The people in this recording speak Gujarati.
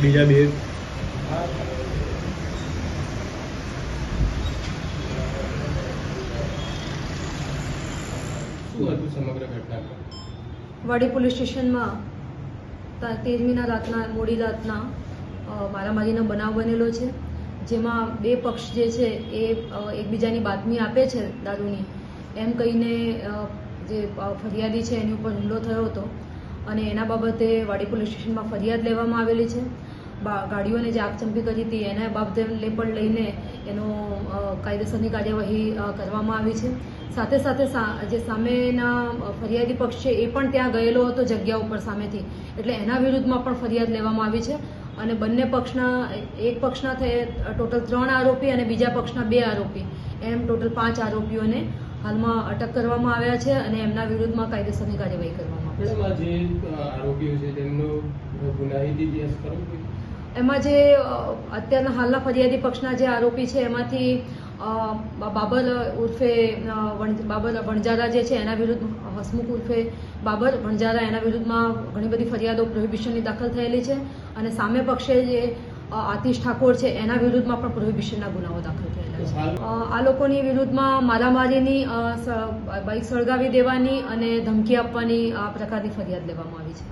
બીજા બે. વાડી પોલીસ સ્ટેશનમાં તેરમીના રાતના મોડી રાતના મારામારીનો બનાવ બનેલો છે. જેમાં બે પક્ષ જે છે એ એકબીજાની બાતમી આપે છે દારૂની. એમ કહીને જે ફરિયાદી છે એની ઉપર હુમલો થયો હતો. અને એના બાબતે વાડી પોલીસ સ્ટેશનમાં ફરિયાદ લેવામાં આવેલી છે. ગાડીઓને જે આગચંપી કરી હતી, એના બાબતે પણ લઈને એનો કાયદેસરની કાર્યવાહી કરવામાં આવી છે. સાથે સાથે જે સામેના ફરિયાદી પક્ષ છે, એ પણ ત્યાં ગયેલો હતો જગ્યા ઉપર સામેથી. એટલે એના વિરુદ્ધમાં પણ ફરિયાદ લેવામાં આવી છે. અને બંને પક્ષના, એક પક્ષના થયે ટોટલ ત્રણ આરોપી અને બીજા પક્ષના બે આરોપી. એમ ટોટલ પાંચ આરોપીઓને હાલમાં અટક કરવામાં આવ્યા છે અને એમના વિરુદ્ધમાં કાયદેસરની કાર્યવાહી કરવામાં આવી છે. આરોપીઓ છે, તેમનો ગુનાહિત ઇતિહાસ? એમાં જે અત્યારના હાલના ફરિયાદી પક્ષના જે આરોપી છે, એમાંથી બાબર ઉર્ફે બાબર વણજારા જે છે, એના વિરુદ્ધ, હસમુખ ઉર્ફે બાબર વણજારા એના વિરુદ્ધમાં ઘણી બધી ફરિયાદો પ્રોહિબિશનની દાખલ થયેલી છે અને સામે પક્ષે જે આતિશ ઠાકોર છે, એના વિરુદ્ધમાં પણ પ્રોહિબિશનના ગુનાઓ દાખલ થયેલા છે. આ લોકોની વિરુદ્ધમાં મારામારીની બાઇક સળગાવી દેવાની અને ધમકી આપવાની, આ પ્રકારની ફરિયાદ લેવામાં આવી છે.